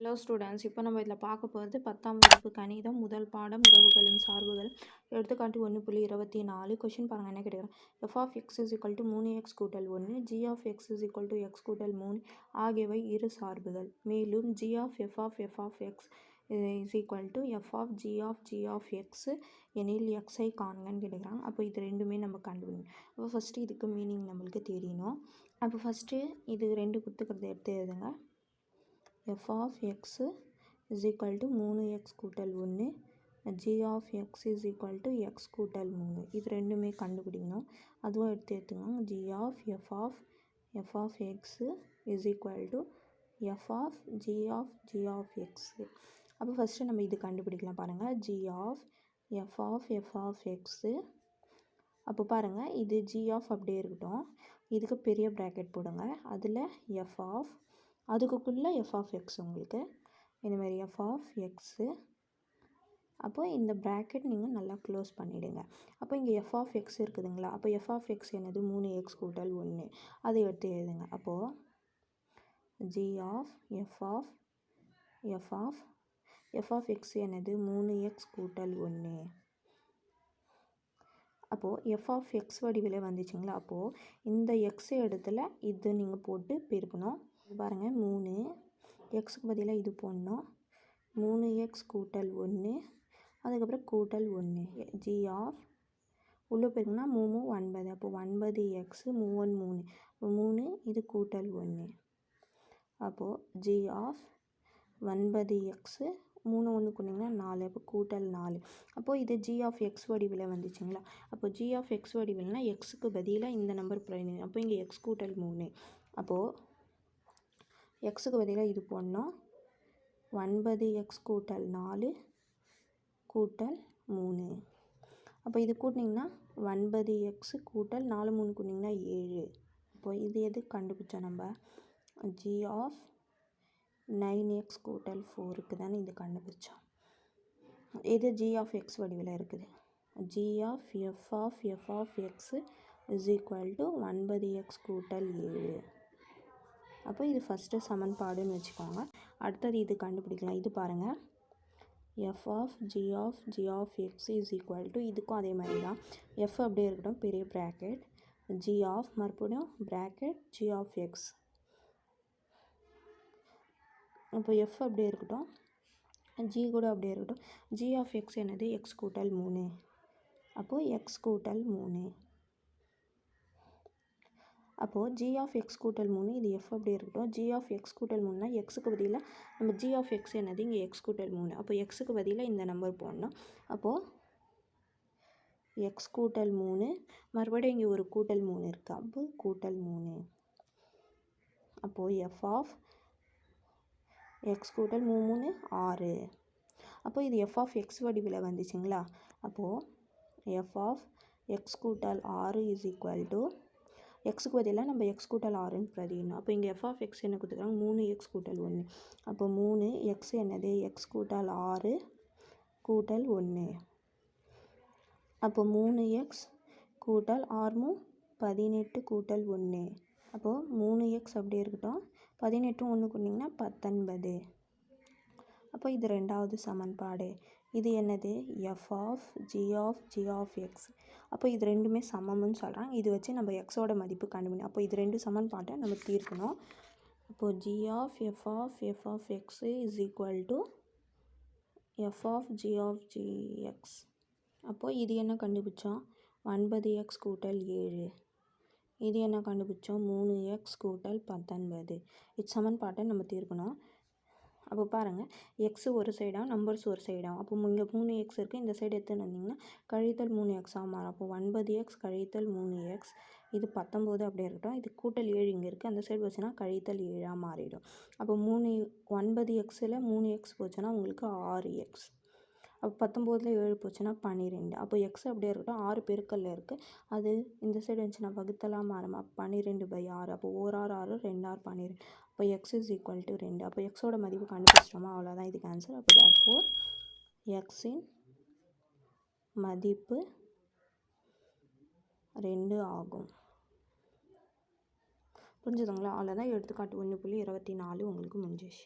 Hello students இப்போ நம்ம இதில் பார்க்க போகிறது பத்தாம் வகுப்பு கணிதம் முதல் பாடம் உறவுகளும் சார்புகள். எடுத்துக்காட்டு ஒன்று புள்ளி இருபத்தி நாலு. கொஷின் பாருங்கள் என்ன கேட்குறேன் F of X is equal to மூணு எக்ஸ் கூட்டல் ஒன்று G of X is equal to X கூட்டல் மூணு ஆகியவை இரு சார்புகள். மேலும் G of F of F of X is equal to F of G of G of X எனில் எக்ஸை காண்கன்னு கேட்குறாங்க அப்போ இது ரெண்டுமே நம்ம கண்டுபிடிக்கணும். அப்போ ஃபஸ்ட்டு இதுக்கு மீனிங் நம்மளுக்கு தெரியணும் அப்போ ஃபஸ்ட்டு இது ரெண்டு குத்துக்கிறத எடுத்து எழுதுங்க. F of X is equal to மூணு எக்ஸ் கூட்டல் ஒன்று G of X is equal to X கூட்டல் மூணு. இது ரெண்டுமே கண்டுபிடிக்கணும். அதுவும் எடுத்து எடுத்துக்கோங்க. G of F of F of X is equal to F of G of G of X அப்போ ஃபஸ்ட்டு நம்ம இது கண்டுபிடிக்கலாம் பாருங்கள் G of F of F of X அப்போ பாருங்கள் இது ஜி ஆஃப் அப்படியே இருக்கட்டும். இதுக்கு பெரிய ப்ராக்கெட் போடுங்க. அதில் எஃப் ஆஃப் அதுக்குள்ளே எஃப் ஆஃப் எக்ஸ் உங்களுக்கு. இந்தமாரி எஃப் ஆஃப் எக்ஸு அப்போ இந்த ப்ராக்கெட் நீங்கள் நல்லா க்ளோஸ் பண்ணிவிடுங்க அப்போ இங்கே எஃப் ஆஃப் எக்ஸ் இருக்குதுங்களா? அப்போ எஃப் ஆஃப் எக்ஸ் என்னது? மூணு எக்ஸ் கூட்டல் ஒன்று அதை எடுத்து எழுதுங்க. அப்போது G of F of F of F of X என்னது? மூணு எக்ஸ் கூட்டல் ஒன்று அப்போது எஃப் ஆஃப் எக்ஸ் வடிவில் வந்துச்சுங்களா? அப்போது இந்த எக்ஸ் இடத்துல இது நீங்கள் போட்டு பெருக்கணும். பாருங்கள் மூணு. எக்ஸுக்கு பதிலாக இது போடணும். மூணு எக்ஸ் கூட்டல் ஒன்று அதுக்கப்புறம் கூட்டல் ஒன்று ஜி ஆஃப் உள்ளே போயிருக்குன்னா மூணு ஒன்பது. அப்போ ஒன்பது எக்ஸு மூவன் மூணு. மூணு இது கூட்டல் ஒன்று அப்போது ஜி ஆஃப் ஒன்பது எக்ஸு மூணு ஒன்று கொண்டிங்கன்னா நாலு. அப்போ கூட்டல் நாலு. அப்போது இது ஜி ஆஃப் எக்ஸ் வடிவில் வந்துச்சுங்களா? அப்போ ஜி ஆஃப் எக்ஸ் வடிவில்னா எக்ஸுக்கு பதிலாக இந்த நம்பர் ப்ரைம் அப்போ இங்கே எக்ஸ் கூட்டல் மூணு. அப்போது எக்ஸுக்கு பதிலாக இது போடணும். ஒன்பது எக்ஸ் கூட்டல் நாலு கூட்டல் மூணு. அப்போ இது கூட்டினீங்கன்னா ஒன்பது எக்ஸு கூட்டல் நாலு மூணு கூட்டிங்கன்னா ஏழு. இப்போ இது எது கண்டுபிடிச்சோம் நம்ம? ஜி ஆஃப் நைன் எக்ஸ் கூட்டல் ஃபோருக்கு தானே இது கண்டுபிடிச்சோம். இது ஜி ஆஃப் எக்ஸ் வடிவில் இருக்குது? G of F of F of X is equal to ஒன்பது எக்ஸ் கூட்டல் ஏழு. அப்போ இது ஃபஸ்ட்டு சமன்பாடுன்னு வச்சுக்கோங்க. அடுத்தது இது கண்டுபிடிக்கலாம். இது பாருங்கள் F of G of G of X is equal to இதுக்கும் அதே மாதிரி தான். எஃப் அப்படியே இருக்கட்டும். பெரிய ப்ராக்கெட் ஜி ஆஃப் மறுபடியும் ப்ராக்கெட் ஜி ஆஃப் எக்ஸ் இப்போ எஃப் அப்படியே இருக்கட்டும். ஜி கூட அப்படியே இருக்கட்டும். ஜி ஆஃப் எக்ஸ் என்னது? எக்ஸ் கூட்டல் மூணு. அப்போது எக்ஸ் கூட்டல் மூணு. அப்போது ஜி ஆஃப் எக்ஸ் கூட்டல் மூணு இது எஃப் அப்படி இருக்கட்டும். ஜி ஆஃப் எக்ஸ் கூட்டல் மூணுனா எக்ஸுக்கு பதிலாக நம்ம ஜி ஆஃப் எக்ஸ் என்னது? இங்கே எக்ஸ் கூட்டல் மூணு. அப்போ எக்ஸுக்கு பதிலாக இந்த நம்பர் போடணும். அப்போது எக்ஸ் கூட்டல் மூணு மறுபடியும் இங்கே ஒரு கூட்டல் மூணு இருக்குது அப்போ கூட்டல் மூணு. அப்போது எஃப் ஆஃப் எக்ஸ் கூட்டல் மூணு மூணு ஆறு. அப்போது இது எஃப் ஆஃப் எக்ஸ் வடிவில் வந்துச்சுங்களா? அப்போது எஃப் ஆஃப் எக்ஸ் கூட்டல் ஆறு இஸ் ஈக்குவல் டு எக்ஸுக்கு பதிலாக நம்ம எக்ஸ் கூட்டல் ஆறுன்னு பிரதிடணும் அப்போ இங்கே எஃப் ஆஃப் எக்ஸ் என்ன கொடுத்துருக்காங்க? மூணு எக்ஸ் கூட்டல் ஒன்று அப்போ மூணு எக்ஸ் என்னது? எக்ஸ் கூட்டல் ஆறு கூட்டல் ஒன்று அப்போ மூணு எக்ஸ் கூட்டல் ஆறுமு பதினெட்டு கூட்டல் ஒன்று அப்போது மூணு எக்ஸ் அப்படி இருக்கட்டும். பதினெட்டும் ஒன்று கொண்டிங்கன்னா பத்தொன்பது. அப்போ இது ரெண்டாவது சமன்பாடு. இது என்னது? F of G of G of X அப்போ இது ரெண்டுமே சமம்னு சொல்கிறாங்க இது வச்சு நம்ம எக்ஸோட மதிப்பு கண்டுபிடிக்கணும் அப்போ இது ரெண்டு சமன்பாட்டை நம்ம தீர்க்கணும். அப்போது G of F of F of X is equal to F of G of G X அப்போது இது என்ன கண்டுபிடிச்சோம்? ஒன்பது எக்ஸ் கூட்டல் ஏழு. இது என்ன கண்டுபிடிச்சோம்? மூணு எக்ஸ் கூட்டல் பத்தொன்பது. இது சமன்பாட்டை நம்ம தீர்க்கணும். அப்போ பாருங்கள் எக்ஸு ஒரு சைடாக நம்பர்ஸ் ஒரு சைடாகும் அப்போ இங்கே மூணு எக்ஸ் இருக்குது இந்த சைடு எடுத்துன்னு வந்தீங்கன்னா கழித்தல் மூணு எக்ஸாக மாறும். அப்போ ஒன்பது எக்ஸ் கழித்தல் மூணு எக்ஸ் இது பத்தொம்போது அப்படியே இருக்கட்டும். இது கூட்டல் ஏழு இங்கே இருக்குது அந்த சைடு போச்சுன்னா கழித்தல் ஏழாக மாறிடும். அப்போ மூணு ஒன்பது எக்ஸில் மூணு எக்ஸ் போச்சுன்னா உங்களுக்கு ஆறு எக்ஸ் அப்போ பத்தொம்போதில் ஏழு போச்சுன்னா பன்னிரெண்டு. அப்போ எக்ஸ் அப்படியே இருக்கட்டும். ஆறு பெருக்கல்ல இருக்குது அது இந்த சைடு வந்துச்சுன்னா வகுத்தலாம் மாறுமா? பன்னிரெண்டு பை ஆறு. அப்போ ஓர் ஆறு ஆறு ரெண்டு ஆறு பன்னிரெண்டு. அப்போ எக்ஸ் இஸ் ஈக்குவல் டு ரெண்டு. அப்போ எக்ஸோட மதிப்பு கண்டுபிடிச்சிட்டோமா? அவ்வளோதான் இதுக்கு ஆன்சர் அப்போ தேர் ஃபோர் எக்ஸின் மதிப்பு ரெண்டு ஆகும். புரிஞ்சுதுங்களா? அவ்வளோதான் எடுத்துக்காட்டு ஒன்று புள்ளி இருபத்தி நாலு உங்களுக்கு முடிஞ்சிச்சு